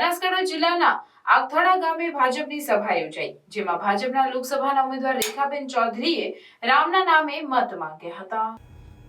બનાસકાંઠા જિલ્લાના આગથાણા ગામે ભાજપની સભા યોજાઈ, જેમાં ભાજપના લોકસભાના ઉમેદવાર રેખાબેન ચૌધરીએ રામના નામે મત માંગ્યા હતા.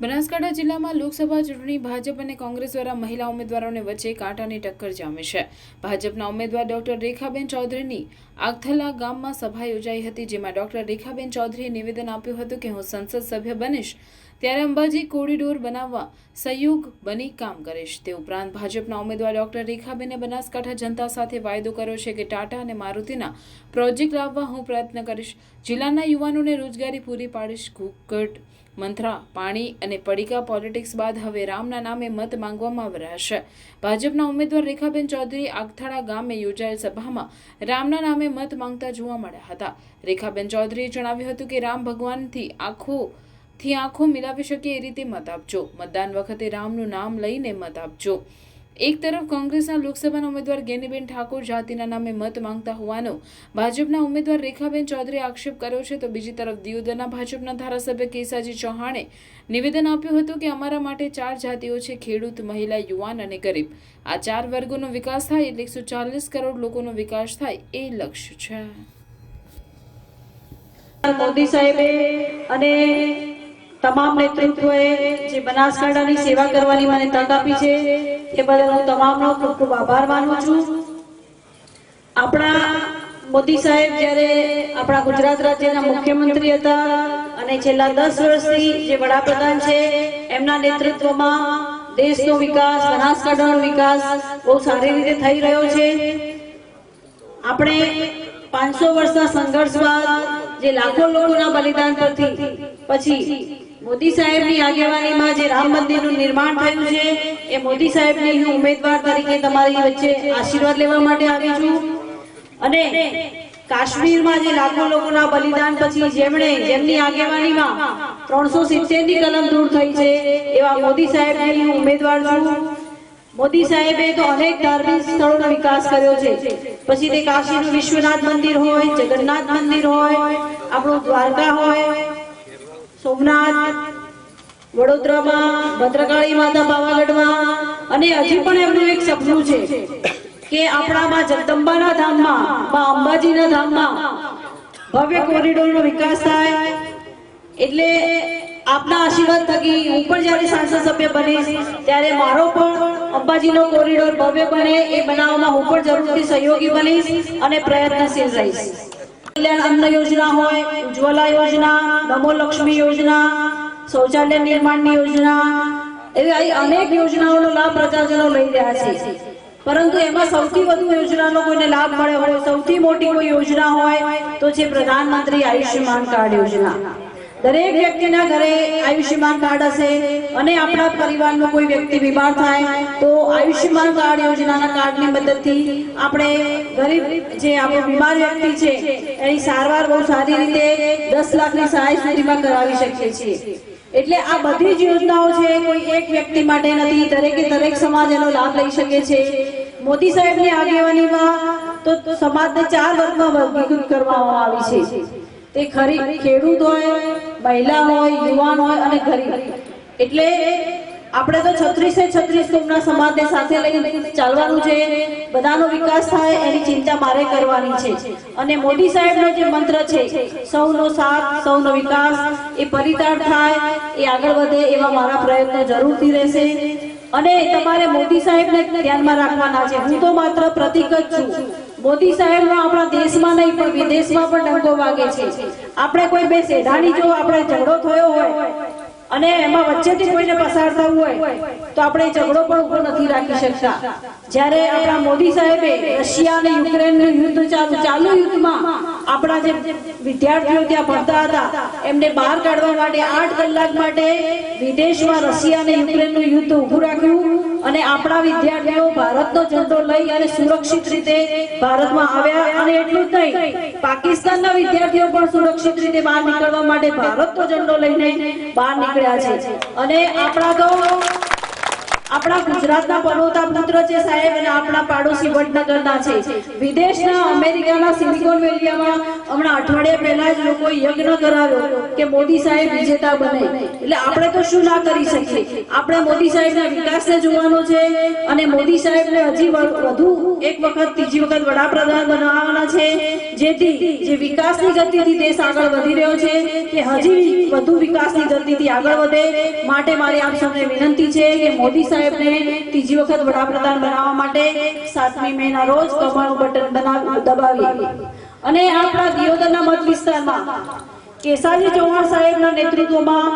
બનાસકાંઠા જિલ્લામાં લોકસભા ચૂંટણી ભાજપ અને કોંગ્રેસ દ્વારા મહિલા ઉમેદવારોને વચ્ચે કાંટાની ટક્કર જામે છે. ભાજપના ઉમેદવાર ડોક્ટર રેખાબેન ચૌધરીની આગથલા ગામમાં સભા યોજાઈ હતી, જેમાં ડોક્ટર રેખાબેન ચૌધરીએ નિવેદન આપ્યું હતું કે હું સંસદ સભ્ય બનીશ ત્યારે અંબાજી કોરિડોર બનાવવા સહયોગ બની કામ કરીશ તે ઉપરાંત ભાજપના ઉમેદવાર ડોક્ટર રેખાબેને બનાસકાંઠા જનતા સાથે વાયદો કર્યો છે કે ટાટા અને મારુતિના પ્રોજેક્ટ લાવવા હું પ્રયત્ન કરીશ. જિલ્લાના યુવાનોને રોજગારી પૂરી પાડીશ. કુકટ મંથરા, પાણી અને પડીકા પોલિટિક્સ બાદ હવે રામના નામે મત માંગવામાં આવી ભાજપના ઉમેદવાર રેખાબેન ચૌધરી આગથાળા ગામે યોજાયેલ સભામાં રામના નામે મત માંગતા જોવા મળ્યા હતા. રેખાબેન ચૌધરીએ જણાવ્યું હતું કે રામ ભગવાનથી આખો થી આંખો મિલાવી શકે એ રીતે મત આપજો. મતદાન વખતે રામનું નામ લઈને મત આપજો. એક તરફ કોંગ્રેસના લોકસભાના ઉમેદવાર ગેનીબેન ઠાકોર જાતિના નામે મત માંગતા હોવાનો ભાજપના ઉમેદવાર રેખાબેન ચૌધરીએ આક્ષેપ કર્યો છે, તો બીજી તરફ દિયોદરના ભાજપના ધારાસભ્ય કેસાજી ચૌહાણે નિવેદન આપ્યું હતું કે અમારા માટે ચાર જાતિઓ છે, ખેડૂત, મહિલા, યુવાન અને ગરીબ. આ ચાર વર્ગોનો વિકાસ થાય એટલે એકસો ચાલીસ કરોડ લોકોનો વિકાસ થાય એ લક્ષ્ય છે. મોદી સાહેબે અને તમામ નેતૃત્વએ જે બનાસકાંઠાની સેવા કરવાની મને તક આપી છે, એ બદલ હું તમામનો ખૂબ ખૂબ આભાર માનું છું. આપણા મોદી સાહેબ જ્યારે આપણા ગુજરાત રાજ્યના મુખ્યમંત્રી હતા અને છેલ્લા દસ વર્ષથી જે વડાપ્રધાન છે, એમના નેતૃત્વમાં દેશનો વિકાસ, બનાસકાંઠાનો વિકાસ બહુ સારી રીતે થઈ રહ્યો છે. આપણે પાંચસો વર્ષના સંઘર્ષ બાદ જે લાખો લોકોના બલિદાન પરથી પછી મોદી સાહેબની આગેવાનીમાં જે રામ મંદિરનું નિર્માણ થયું છે, એ મોદી સાહેબની હું ઉમેદવાર તરીકે તમારી વચ્ચે આશીર્વાદ લેવા માટે આવી છું. અને કાશ્મીરમાં જે લાખો લોકોના બલિદાન પછી જેમણે જેમની આગેવાનીમાં ત્રણસો સિત્તેરની કલમ દૂર થઈ છે, એવા મોદી સાહેબની હું ઉમેદવાર છું. મોદી સાહેબે તો અનેક ધાર્મિક સ્થળોનો વિકાસ કર્યો છે. પછી તે કાશીનું વિશ્વનાથ મંદિર હોય, જગન્નાથ મંદિર હોય, આપણું દ્વારકા હોય સોમનાથ, વડોદરામાં, ભદ્રકાળી માતા પાવાગઢમાં અને હજી પણ એમનું એક સપનું છે કે આપણામાં જગદંબાના ધામમાં, માં અંબાજીના ધામમાં ભવ્ય કોરિડોરનો વિકાસ થાય. એટલે આપના આશીર્વાદ થકી હું પણ જ્યારે સાંસદ સભ્ય બનીશ, ત્યારે મારો પણ અંબાજીનો કોરિડોર ભવ્ય બને એ બનાવવામાં હું પણ જરૂરથી સહયોગી બનીશ અને પ્રયત્નશીલ રહીશ. કલ્યાણ અન્ન યોજના હોય, ઉજ્જવલા યોજના નમો લક્ષ્મી યોજના, શૌચાલય નિર્માણની યોજના, એવી અનેક યોજનાઓનો લાભ પ્રજાજનો લઈ રહ્યા છે. પરંતુ એમાં સૌથી વધુ યોજનાનો કોઈને લાભ મળ્યો હોય, સૌથી મોટી કોઈ યોજના હોય, તો છે પ્રધાનમંત્રી આયુષ્યમાન કાર્ડ યોજના. દરેક વ્યક્તિના ઘરે આયુષ્યમાન કાર્ડ હશે અને આપણા પરિવારનો કોઈ વ્યક્તિ બીમાર થાય તો આયુષ્યમાન કાર્ડ યોજનાના કાર્ડની મદદથી આપણે ગરીબ જે આપણો બીમાર વ્યક્તિ છે, એની સારવાર બહુ સારી રીતે દસ લાખની સહાય સુધીમાં કરાવી શકીએ છીએ. એટલે આ બધી જ યોજનાઓ છે, કોઈ એક વ્યક્તિ માટે નથી, દરેકે દરેક સમાજ એનો લાભ લઈ શકે છે. મોદી સાહેબની આગેવાનીમાં તો સમાજને ચાર વર્ગમાં વર્ગીકૃત કરવામાં આવી છે. તે ખરી ખેડૂત હોય, મહિલા હોય, યુવાન હોય અને ગરીબ. એટલે આપણે તો છત્રીસે છત્રીસ કુંભના સમાજને સાથે લઈ ચાલવાનું છે. બધાનો વિકાસ થાય, એની ચિંતા મારે કરવાની છે. અને મોદી સાહેબનો જે મંત્ર છે, સૌનો સાથ, સૌનો વિકાસ એ પરિતાળ થાય, એ આગળ વધે એવા મારા પ્રયત્નો જરૂરથી રહેશે. અને તમારે મોદી સાહેબને ધ્યાનમાં રાખવાના છે. હું તો માત્ર પ્રતિક જ છું. મોદી સાહેબનો આપણા દેશમાં નહીં, પણ વિદેશમાં પણ ડંકો વાગે છે. આપણે કોઈ બે સેઢાની જો આપણે ઝઘડો થયો હોય અને એમાં વચ્ચેથી કોઈને પસાર થવું હોય, તો આપણે ઝઘડો પણ ઊભો નથી રાખી શકતા. જ્યારે આપણા મોદી સાહેબે રશિયા અને યુક્રેનનું યુદ્ધ ચાલુ ચાલુ યુદ્ધમાં આપણા જે વિદ્યાર્થીઓ ત્યાં ભણતા હતા, એમને બહાર કાઢવા માટે આઠ કલાક માટે વિદેશમાં રશિયા અને યુક્રેનનું યુદ્ધ ઊભું રાખ્યું. અને આપણા વિદ્યાર્થીઓ ભારતનો ઝંડો લઈ અને સુરક્ષિત રીતે ભારતમાં આવ્યા અને એટલું જ નહીં, પાકિસ્તાનના વિદ્યાર્થીઓ પણ સુરક્ષિત રીતે બહાર નીકળવા માટે ભારતનો ઝંડો લઈને બહાર નીકળ્યા છે. અને આપણા તો આપણા ગુજરાતના પનોતા પુત્ર છે સાહેબ અને આપણા પાડોશી વડનગરના છે. વિદેશના અમેરિકાના સિલિકોન વેલીમાં હમણાં અઠવાડિયા પહેલા જ લોકો યજ્ઞ કરાવ્યો કે મોદી સાહેબ વિજેતા બને. એટલે આપણે તો શું ના કરી શકીએ? આપણે મોદી સાહેબના વિકાસને જોવાનો છે અને મોદી સાહેબને હજી વધુ એક વખત, ત્રીજી વખત વડાપ્રધાન બનાવવાના છે. જેથી જે વિકાસની ગતિથી દેશ આગળ વધી રહ્યો છે, કે હજી વધુ વિકાસની ગતિથી આગળ વધે, માટે મારી આપ સૌને વિનંતી છે કે મોદી સાહેબને ત્રીજી વખત વડાપ્રધાન બનાવવા માટે સાતમી મે ના રોજ કમળનું બટન દબાવીએ અને આપણા દિયોદરના મત વિસ્તારમાં કેસાજી ચૌહાણ સાહેબના નેતૃત્વમાં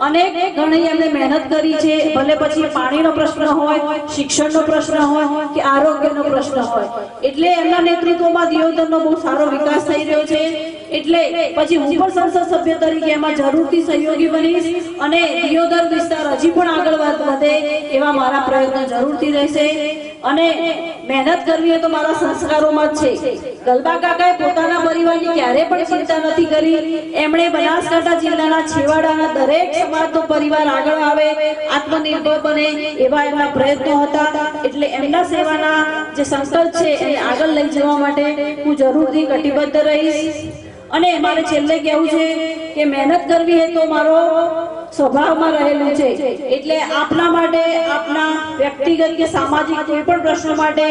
અનેક ઘણી એમણે મહેનત કરી છે. ભલે પછી પાણીનો પ્રશ્ન હોય, શિક્ષણનો પ્રશ્ન હોય કે આરોગ્યનો પ્રશ્ન હોય. એટલે એમના નેતૃત્વમાં દિયોદરનો બહુ સારો વિકાસ થઈ રહ્યો છે. એટલે પછી હું પણ સંસદ સભ્ય તરીકે એમાં જરૂરથી સહયોગી બનીશ અને દિયોદર વિસ્તાર હજી પણ આગળ વધ- એવા મારા પ્રયત્નો જરૂરથી રહેશે. અને મહેનત કરવી તો મારા સંસ્કારોમાં જ છે. ગલબા કાકાએ પોતાના પરિવારની ક્યારે પણ ચિંતા નથી કરી. એમણે બનાસકાંઠા જિલ્લાના છેવાડાના દરેક સમાજનો પરિવાર આગળ આવે, આત્મનિર્ભર બને એવા એમના પ્રયત્નો હતા. એટલે એમના સેવાના જે સંકલ્પ છે એને આગળ લઈ જવા માટે હું જરૂરથી કટિબદ્ધ રહીશ. અને મારે છેલ્લે કહેવું છે કે મહેનત કરવી હે તો મારો સ્વભાવમાં રહેલું છે. એટલે આપના માટે, આપના વ્યક્તિગત કે સામાજિક કોઈ પણ પ્રશ્નો માટે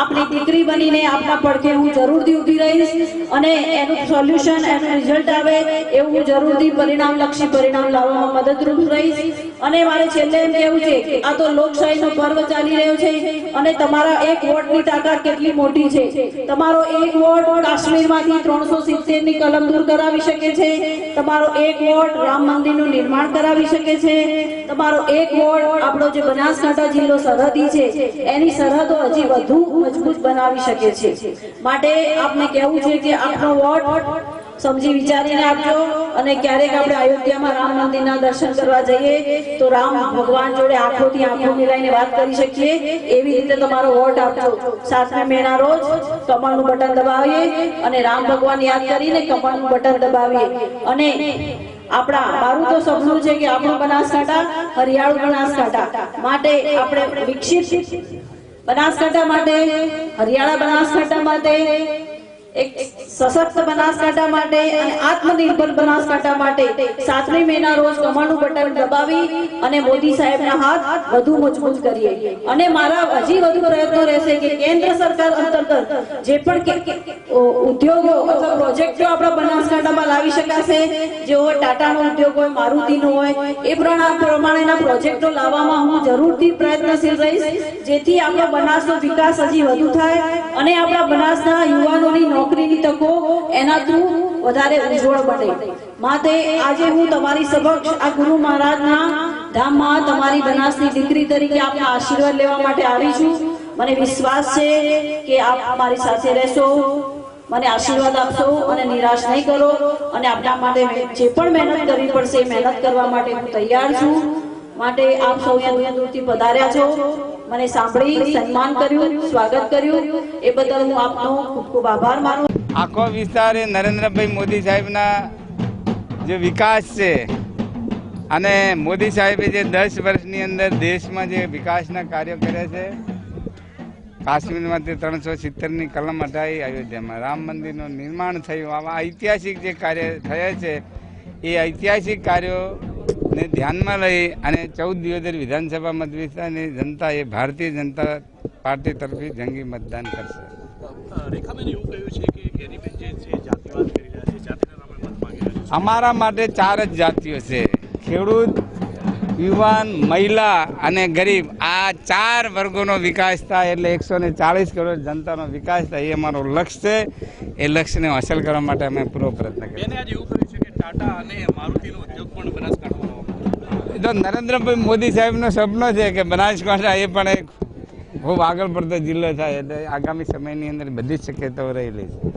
આપની દીકરી બનીને આપના પડખે હું જરૂરથી ઊભી રહીશ અને એનું સોલ્યુશન, એનું રિઝલ્ટ આવે એવું હું જરૂરથી પરિણામલક્ષી પરિણામ લાવવામાં મદદરૂપ રહીશ. અને મારે છેલ્લે એમ કહેવું છે આ તો લોકશાહીનો પર્વ ચાલી રહ્યો છે અને તમારા એક વોટની તાકાત કેટલી મોટી છે. તમારો એક વોટ કાશ્મીરમાંથી ત્રણસો સિત્તેરની કલમ દૂર કરાવી શકે છે. તમારો એક વોટ રામ મંદિરનું નિર્માણ કરાવી શકે છે. તમારો એક વોર્ડ આપણો જે બનાસકાંઠા જિલ્લો સરહદી છે, એની સરહદો હજી વધુ મજબૂત બનાવી શકે છે. માટે આપને કહેવું છે કે આપનો વોર્ડ સમજી વિચારીને આપજો અને ક્યારેક આપણે અયોધ્યામાં રામ મંદિરના દર્શન કરવા જઈએ તો રામ ભગવાન જોડે આંખોથી આંખો મિલાઈને વાત કરી શકીએ. એવી રીતે તમારો વોટ આપજો. સાતમી મેના રોજ કમળનું બટન દબાવીએ અને રામ ભગવાન યાદ કરીને કમળનું બટન દબાવીએ. અને આપણા મારું તો સપનું છે કે આપણું બનાસકાંઠા હરિયાળું બનાસકાંઠા માટે આપણે વિકસિત બનાસકાંઠા માટે, હરિયાળા બનાસકાંઠા માટે સશક્ત બનાસકાંઠા માટે અને આત્મનિર્ભર બનાસકાંઠા માટે સાતમી મે ના રોજ કમળનું બટન દબાવી અને મોદી સાહેબના હાથ વધુ મજબૂત કરીએ. અને મારા હજી વધુ પ્રયત્નો રહેશે કે કેન્દ્ર સરકાર અંતર્ગત જે પણ ઉદ્યોગો અથવા પ્રોજેક્ટો આપણા બનાસકાંઠામાં લાવી શકાશે, જે હોય ટાટાનો ઉદ્યોગ હોય, મારુતિનો હોય, એ પ્રમાણે પ્રમાણેના પ્રોજેક્ટો લાવવામાં હું જરૂરથી પ્રયત્નશીલ રહીશ, જેથી આપણો બનાસનો વિકાસ હજી વધુ થાય અને આપણા બનાસના યુવાનોની નોકરીની તકો, એના થ્રુ વધારે ઉજ્જવળ બને. માટે આજે હું તમારી સમક્ષ આ ગુરુ મહારાજના ધામમાં તમારી બનાસની દીકરી તરીકે આપના આશીર્વાદ લેવા માટે આવી છું. મને વિશ્વાસ છે કે આપ મારી સાથે રહેશો. મને આશીર્વાદ આપશો અને નિરાશ નહીં કરો. અને આપના માટે જે પણ મહેનત કરવી પડશે મહેનત કરવા માટે હું તૈયાર છું. માટે આપ સૌ અહીંયા દૂરથી પધાર્યા છો. મને સાંભળી સન્માન કર્યું સ્વાગત કર્યું. એ બદલ હું આપનો ખૂબ ખૂબ આભાર માનું આખો વિસ્તાર એ નરેન્દ્રભાઈ મોદી સાહેબના જે વિકાસ છે અને મોદી સાહેબે જે દસ વર્ષની અંદર દેશમાં જે વિકાસના કાર્યો કર્યા છે કાશ્મીરમાં તે ત્રણસો સિત્તેરની કલમ હટાવી અયોધ્યામાં રામ મંદિરનું નિર્માણ થયું. આવા ઐતિહાસિક જે કાર્ય થયા છે એ ઐતિહાસિક કાર્યોને ધ્યાનમાં લઈ અને ચૌદ દિવસ વિધાનસભા મત વિસ્તારની જનતા એ ભારતીય જનતા પાર્ટી તરફથી જંગી મતદાન કરશે. રેખાબેન એવું કહ્યું છે કે ગેરીબેન જે છે જાતિવાદ કરી રહ્યા છે જાતિના નામે મત માંગી રહ્યા છે. અમારા માટે ચાર જ જાતિઓ છે. ખેડૂત યુવાન મહિલા અને ગરીબ. આ ચાર વર્ગોનો વિકાસ થાય એટલે એકસો ને ચાલીસ કરોડ જનતાનો વિકાસ થાય એ અમારો લક્ષ્ય છે. એ લક્ષ્યને હાંસલ કરવા માટે અમે પૂરો પ્રયત્ન કરીએ ટાટા અને મારુતિનો ઉદ્યોગ પણ બનાસકાંઠામાં તો નરેન્દ્રભાઈ મોદી સાહેબનો સપનો છે કે બનાસકાંઠા એ પણ એક ખૂબ આગળ પડતો જિલ્લો થાય એટલે આગામી સમયની અંદર બધી જ શક્યતાઓ રહેલી છે.